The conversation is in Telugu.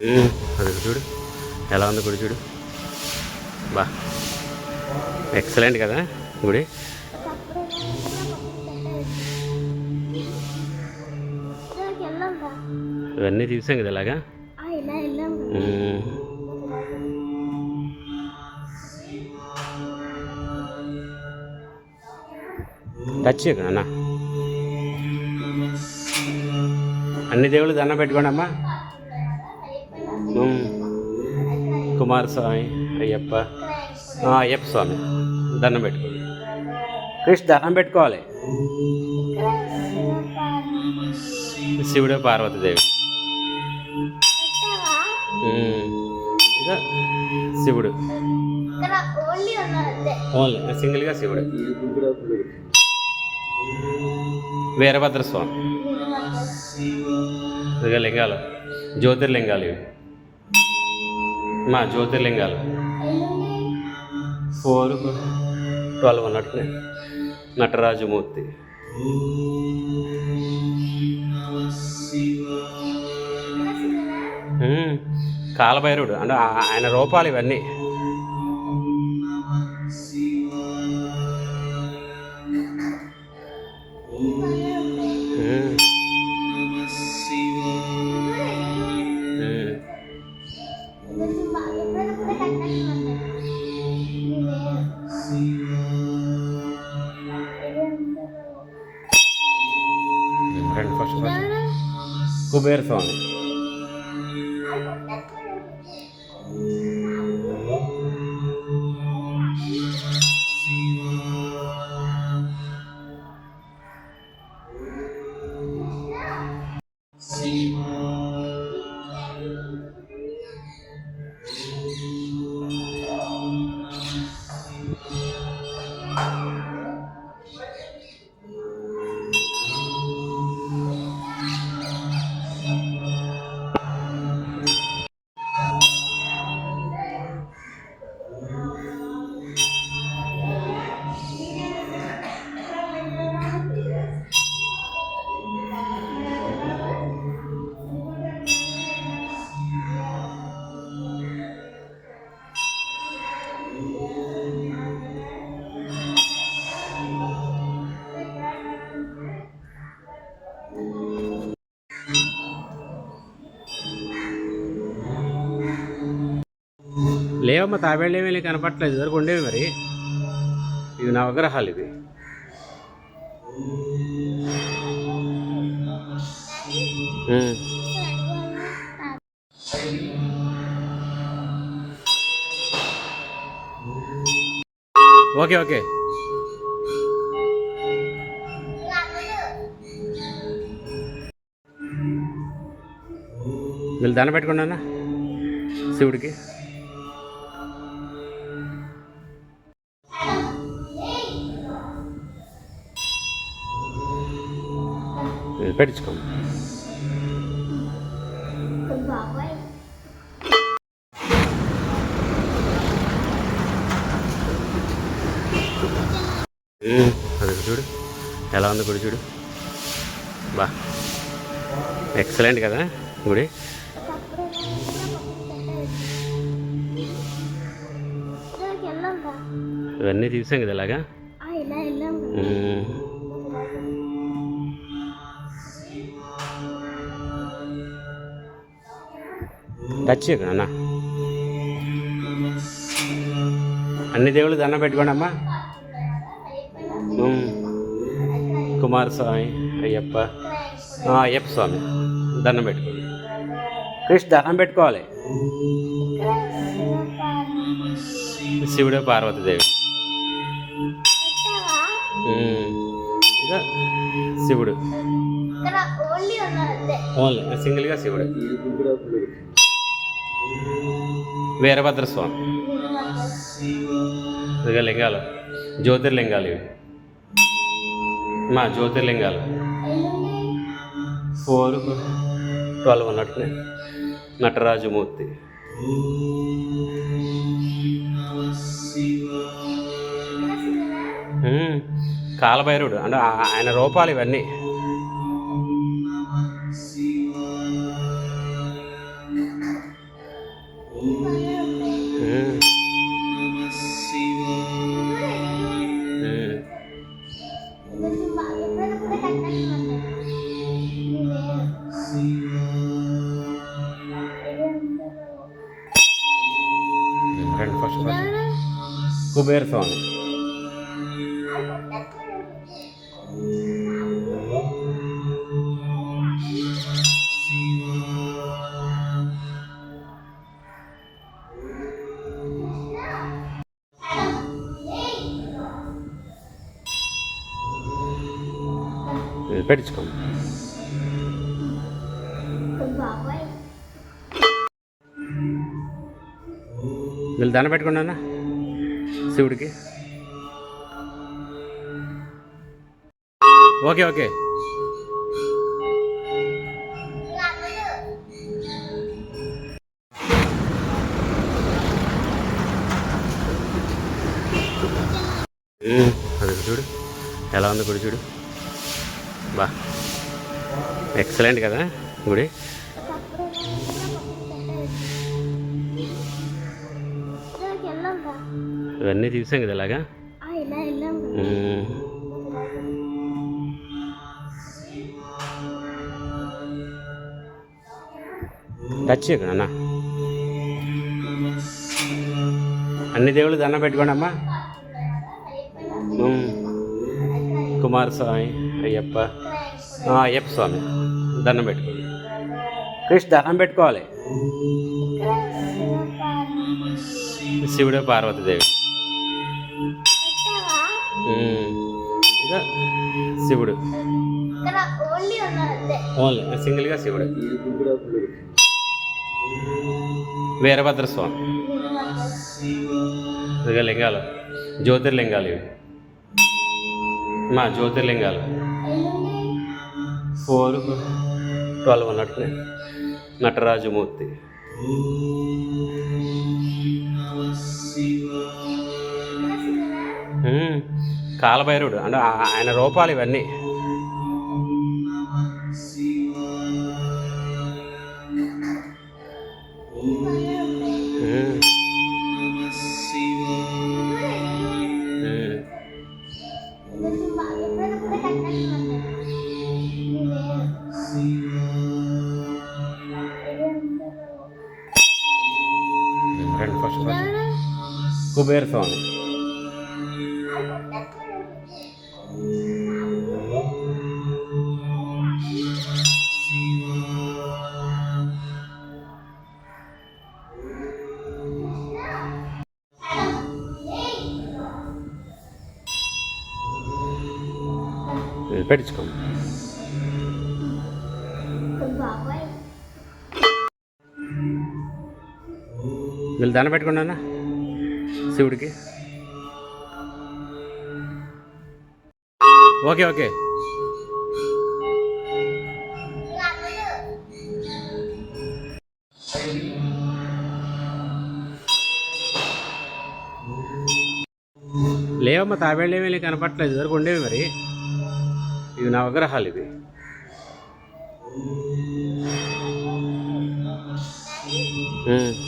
అది చూడు. ఎలా ఉంది గుడి చూడు? బా. ఎక్సలెంట్ కదా గుడి. ఇవన్నీ చూసాం కదా ఇలాగా? టచ్ చేయకు అన్న అన్ని దేవుళ్ళు దండం పెట్టుకోండి అమ్మా ఉమ్. కుమారస్వామి అయ్యప్ప అయ్యప్ప స్వామి దండం పెట్టుకోండి కృష్ణ దండం పెట్టుకోవాలి శివుడు పార్వతీదేవి శివుడు ఓన్లీ సింగిల్గా శివుడు వీరభద్ర స్వామి లింగాలు జ్యోతిర్లింగాలు ఇవి మా జ్యోతిర్లింగాలు. ఫోర్ ట్వెల్వ్ అన్నట్టు. నటరాజమూర్తి. ఉమ్, కాలభైరవుడు అంటే ఆయన రూపాలు ఇవన్నీ. కుబేర స్వామి లేవమ్మా తాబేళ్ళు ఏమీ కనపట్లేదు ఇదివరకు ఉండేవి మరి. ఇవి నవగ్రహాలు ఇవి. Okay okay. వీళ్ళు దండ పెట్టుకున్నానా శివుడికి? ఉమ్, అది చూడు. ఎలా ఉంది గుడి చూడు? బా. ఎక్సలెంట్ కదా గుడి. ఇవన్నీ చూసాం కదా ఇలాగా? టచ్ చేయకు అన్న అన్ని దేవుళ్ళు దండం పెట్టుకోండి అమ్మా కుమారస్వామి అయ్యప్ప. అయ్యప్ప స్వామి దండం పెట్టుకోండి. కృష్ణ దండం పెట్టుకోవాలి. శివుడు పార్వతీదేవి శివుడు. ఓన్లీ సింగిల్గా శివుడు. వీరభద్ర స్వామి లింగాలు. జ్యోతిర్లింగాలు ఇవి. మా జ్యోతిర్లింగాలు. ఫోర్ ట్వెల్వ్ అన్నట్టునే. నటరాజమూర్తి. కాలభైరుడు. అంటే ఆయన రూపాలు ఇవన్నీ. కుబేర స్వామి పెట్టించుకోండి వీళ్ళు దండ పెట్టుకోండి అన్న శివుడికి ఓకే ఓకే. ఉమ్, అది చూడు. ఎలా ఉంది గుడి చూడు? బా. ఎక్సలెంట్ కదా గుడి. ఇవన్నీ చూసాం కదా ఇలాగా. టచ్ అన్న అన్ని దేవుళ్ళు దండం పెట్టుకోండి అమ్మా. కుమారస్వామి అయ్యప్ప. అయ్యప్ప స్వామి దండం పెట్టుకోండి. కృష్ణ దండం పెట్టుకోవాలి. శివుడు పార్వతీదేవి. శివుడు. ఓన్లీ సింగిల్గా శివుడు. వీరభద్ర స్వామి ఇదిగో లింగాలు. జ్యోతిర్లింగాలు ఇవి. మా జ్యోతిర్లింగాలు. ఫోర్ ట్వెల్వ్ ఉన్నట్టునే. నటరాజమూర్తి. కాలభైరవుడు అంటే ఆయన రూపాలు ఇవన్నీ ఉమ్. ఉమ్. పెట్టించుకో పెట్టించుకోండి వీళ్ళు దండ పెట్టుకున్నా శివుడికి. Okay okay. లేవమ్మా తాబేళ్ళు ఏమీ కనపట్లేదు ఇదివరకు ఉండేవి మరి. नवग्रहाले Mm-hmm.